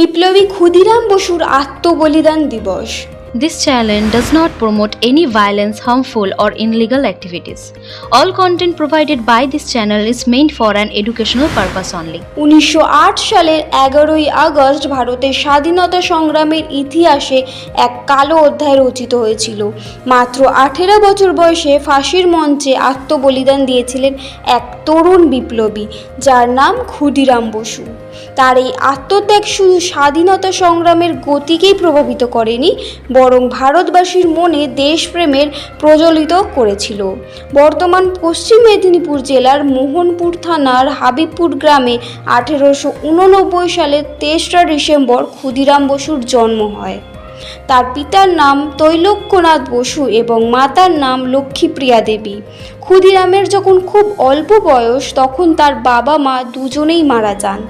বিপ্লবী ক্ষুদিরাম বসুর আত্মবলিদান দিবস। This channel does not promote any violence, harmful, or illegal activities. All content provided by this channel is meant for an educational purpose only. উনিশশো আট সালের এগারোই আগস্ট ভারতের স্বাধীনতা সংগ্রামের ইতিহাসে এক কালো অধ্যায় রচিত হয়েছিল মাত্র আঠেরো বছর বয়সে ফাঁসির মঞ্চে আত্মবলিদান দিয়েছিলেন এক তরুণ বিপ্লবী যার নাম ক্ষুদিরাম বসু তার এই আত্মত্যাগ শুধু স্বাধীনতা সংগ্রামের গতিকেই প্রভাবিত করেনি বরং ভারতবাসীর মনে দেশপ্রেমের প্রজ্বলিত করেছিল। বর্তমান পশ্চিম মেদিনীপুর জেলার মোহনপুর থানার হাবিবপুর গ্রামে আঠেরোশো সালের তেসরা ডিসেম্বর ক্ষুদিরাম বসুর জন্ম হয়। তার পিতার নাম তৈলক্যনাথ বসু এবং মাতার নাম লক্ষ্মীপ্রিয়া দেবী। ক্ষুদিরামের যখন খুব অল্প বয়স, তখন তার বাবা মা দুজনেই মারা যান।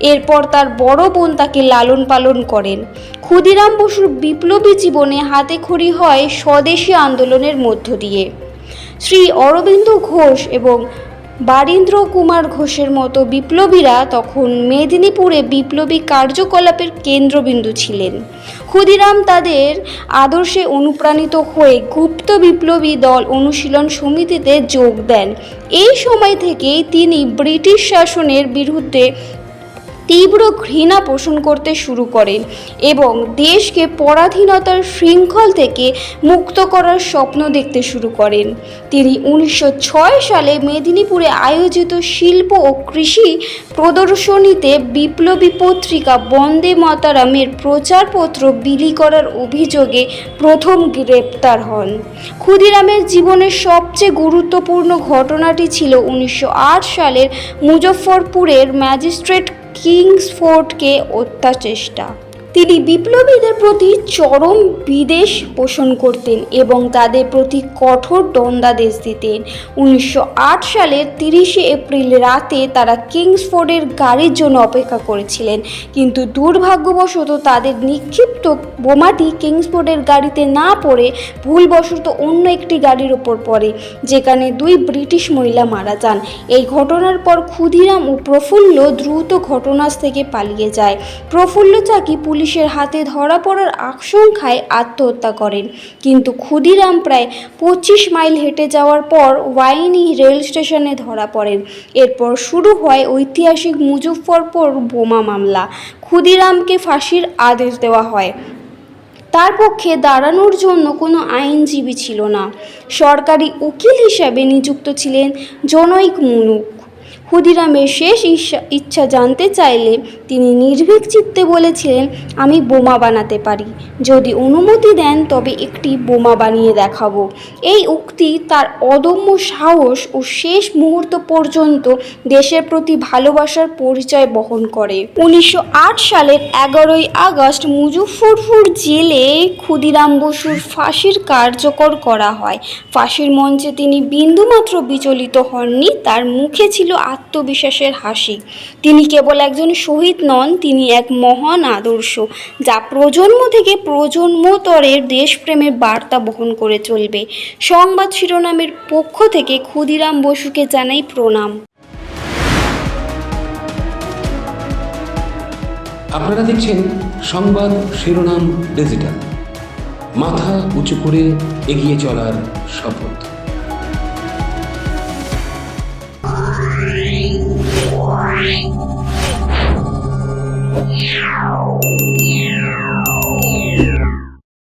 এরপর তার বড় বোন তাকে লালন পালন করেন। ক্ষুদিরাম বসুর বিপ্লবী জীবনে হাতে খড়ি হয় স্বদেশী আন্দোলনের মধ্য দিয়ে। শ্রী অরবিন্দ ঘোষ এবং বারীন্দ্র কুমার ঘোষের মতো বিপ্লবীরা তখন মেদিনীপুরে বিপ্লবী কার্যকলাপের কেন্দ্রবিন্দু ছিলেন। ক্ষুদিরাম তাদের আদর্শে অনুপ্রাণিত হয়ে গুপ্ত বিপ্লবী দল অনুশীলন সমিতিতে যোগ দেন। এই সময় থেকেই তিনি ব্রিটিশ শাসনের বিরুদ্ধে তীব্র ঘৃণা পোষণ করতে শুরু করেন এবং দেশকে পরাধীনতার শৃঙ্খল থেকে মুক্ত করার স্বপ্ন দেখতে শুরু করেন। তিনি উনিশশো ছয় সালে মেদিনীপুরে আয়োজিত শিল্প ও কৃষি প্রদর্শনীতে বিপ্লবী পত্রিকা বন্দে মাতারামের প্রচারপত্র বিলি করার অভিযোগে প্রথম গ্রেপ্তার হন। ক্ষুদিরামের জীবনের সবচেয়ে গুরুত্বপূর্ণ ঘটনাটি ছিল উনিশশো আট সালের মুজফ্ফরপুরের ম্যাজিস্ট্রেট কিংসফোর্ডকে হত্যাচেষ্টা তিনি বিপ্লবীদের প্রতি চরম বিদেশ পোষণ করতেন এবং তাদের প্রতি কঠোর দণ্ডাদেশ দিতেন। উনিশশো আট সালের তিরিশে এপ্রিল রাতে তারা কিংসফোর্ডের গাড়ির জন্য অপেক্ষা করেছিলেন। কিন্তু দুর্ভাগ্যবশত তাদের নিক্ষিপ্ত বোমাটি কিংসফোর্ডের গাড়িতে না পড়ে ভুলবশত অন্য একটি গাড়ির ওপর পড়ে, যেখানে দুই ব্রিটিশ মহিলা মারা যান। এই ঘটনার পর ক্ষুদিরাম ও প্রফুল্ল দ্রুত ঘটনাস্থ থেকে পালিয়ে যায়। প্রফুল্ল চাকি পুলিশের হাতে ধরা পড়ার আশঙ্কায় আত্মহত্যা করেন। কিন্তু ক্ষুদিরাম প্রায় পঁচিশ মাইল হেঁটে যাওয়ার পর ওয়াইনি রেল স্টেশনে ধরা পড়েন। এরপর শুরু হয় ঐতিহাসিক মুজফ্ফরপুর বোমা মামলা। ক্ষুদিরামকে ফাঁসির আদেশ দেওয়া হয়। তার পক্ষে দাঁড়ানোর জন্য কোনো আইনজীবী ছিল না। সরকারি উকিল হিসাবে নিযুক্ত ছিলেন জনৈক মুনুক ক্ষুদিরামের শেষ ইচ্ছা জানতে চাইলে তিনি নির্ভীক চিত্তে বলেছিলেন, আমি বোমা বানাতে পারি। যদি অনুমতি দেন, তবে একটি বোমা বানিয়ে দেখাবো। এই উক্তি তার অদম্য সাহস ও শেষ মুহূর্ত পর্যন্ত দেশের প্রতি ভালোবাসার পরিচয় বহন করে। উনিশশো আট সালের এগারোই আগস্ট মুজফ্ফরপুর জেলে ক্ষুদিরাম বসুর ফাঁসির কার্যকর করা হয়। ফাঁসির মঞ্চে তিনি বিন্দুমাত্র বিচলিত হননি, তার মুখে ছিল আত্মবিশ্বাসের হাসি। তিনি কেবল একজন শহীদ নন, তিনি এক মহান আদর্শ, যা প্রজন্ম থেকে প্রজন্মতরের দেশপ্রেমের বার্তা বহন করে চলবে। সংবাদ শিরোনামের পক্ষ থেকে ক্ষুদিরাম বসুকে জানাই প্রণাম। আপনারা দেখছেন সংবাদ শিরোনাম ডিজিটাল। মাথা উঁচু করে এগিয়ে চলার শপথ।